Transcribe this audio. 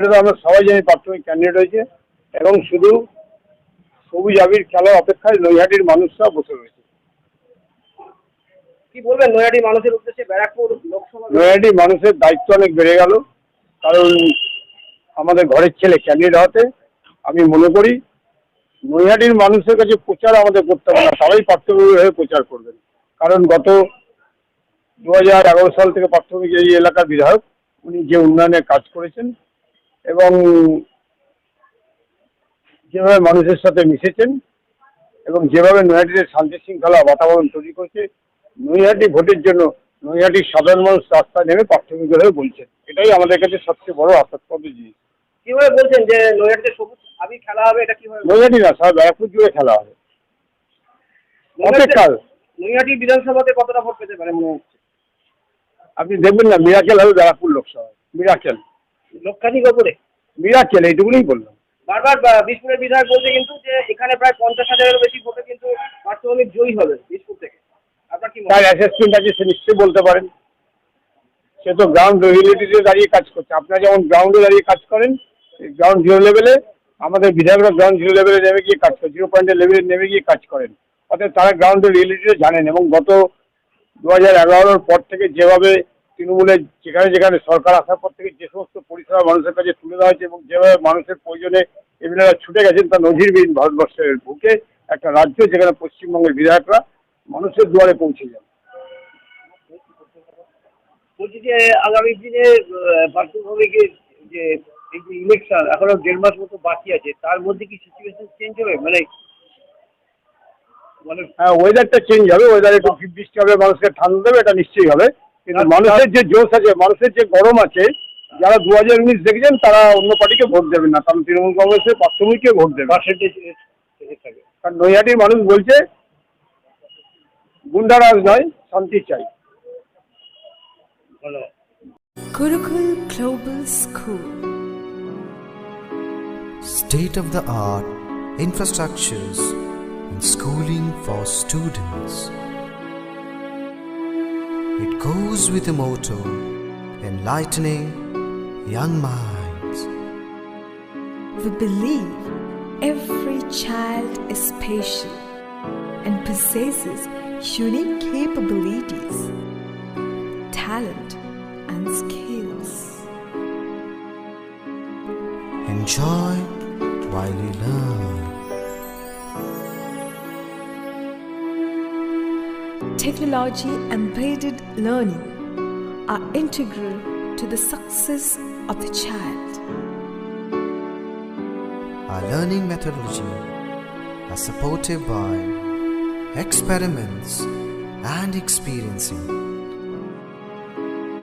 এটা তো আমরা সবাই জানি প্রাথমিক ক্যান্ডিডেট হয়েছে এবং শুধু সবুজ আবির খেলার অপেক্ষায় নৈহাটির মানুষরা বসে রয়েছে। কি বলবেন নৈহাটি মানুষের উদ্দেশ্যে ব্যারাকপুর লোকসভা? নৈহাটি মানুষের দায়িত্ব অনেক বেড়ে গেল কারণ আমাদের ঘরের ছেলে ক্যান্ডিডেট হতে আমি মনে করি নৈহাটির মানুষের কাছে প্রচার আমাদের করতে হবে না সবাই প্রাথমিক হয়ে প্রচার করবেন। কারণ গত দু এগারো সাল থেকে প্রাথমিক এই এলাকার বিধায়ক উনি যে উন্নয়নে কাজ করেছেন এবং যেভাবে মানুষের সাথে মিশেছেন এবং যেভাবে নৈহাটিতে শান্তি শৃঙ্খলা বাতাবরণ তৈরি করছে নৈহাটি ভোটের জন্য নৈহাটির সাধারণ মানুষ রাস্তায় নেমে প্রাথমিক হয়ে বলছেন। এটাই আমাদের কাছে সবচেয়ে বড় আশাস্পদ জিনিস কীভাবে বলছেন যে নৈহাটিতে সবুজ আবির খেলা হবে এটা কীভাবে নৈহাটি না সারা ব্যারাকপুর জুড়ে খেলা হবে। নৈহাটি বিধানসভাতে কতটা ভোট পেতে পারে মনে হচ্ছে? আপনি দেখবেন না মিরাকেল হবে ব্যারাকপুর লোকসভা মিরাকেল। লক্ষাধিক ওপরে এইটুকুনি বললাম। বারবার বা- বিশপুরের বিধায়ক বলছে কিন্তু যে এখানে প্রায় পঞ্চাশ হাজারেরও বেশি ভোটে কিন্তু জয়ী হবে বিশপুর থেকে। আপনার কি তার অ্যাসেসমেন্ট আছে সে নিশ্চয়ই বলতে পারেন। সে তো গ্রাউন্ড রিয়েলিটিতে দাঁড়িয়ে কাজ করছে। আপনারা যেমন গ্রাউন্ডে দাঁড়িয়ে কাজ করেন গ্রাউন্ড জিরো লেভেলে আমাদের বিধায়করা গ্রাউন্ড জিরো লেভেলে নেমে গিয়ে কাজ করে জিরো পয়েন্টের লেভেলে নেমে গিয়ে কাজ করেন। অর্থাৎ তারা গ্রাউন্ডের রিয়েলিটিটা জানেন এবং গত দু হাজার এগারোর পর থেকে যেভাবে তৃণমূলের যেখানে যেখানে সরকার আসার পর থেকে যে সমস্ত পরিষেবা মানুষের কাছে তুলে দেওয়া হয়েছে এবং যেভাবে মানুষের প্রয়োজনে এমএলএরা ছুটে গেছেন তা নজিরবিহীন ভারতবর্ষের বুকে একটা রাজ্য যেখানে পশ্চিমবঙ্গের বিধায়করা মানুষের দুয়ারে পৌঁছে যান। বলছি যে আগামী দিনে পার্থভূমিকের যে এই যে ইলেকশন এখনও দেড় মাস মতো বাকি আছে তার মধ্যে কি সিচুয়েশন চেঞ্জ হবে? মানে মানে হ্যাঁ ওয়েদারটা চেঞ্জ হবে ওয়েদার একটু বৃষ্টি হবে মানুষকে ঠান্ডা দেবে এটা নিশ্চয়ই হবে। কিন্তু মানুষের যে জোশ আছে মানুষের যে গরম আছে যারা দু হাজার উনিশ দেখেছেন তারা অন্য পার্টিকে ভোট দেবেন না কারণ তৃণমূল কংগ্রেসের প্রাথমিককে ভোট দেবে কারণ নৈহাটির মানুষ বলছে গুন্ডারাজ নয় শান্তি চাই Gurukul Global School. state of the art infrastructures and schooling for students. It goes with the motto enlightening young minds. We believe every child is special and possesses unique capabilities, talent, and skills. Enjoy while you learn. Technology embedded learning are integral to the success of the child. Our learning methodology are supported by experiments and experiencing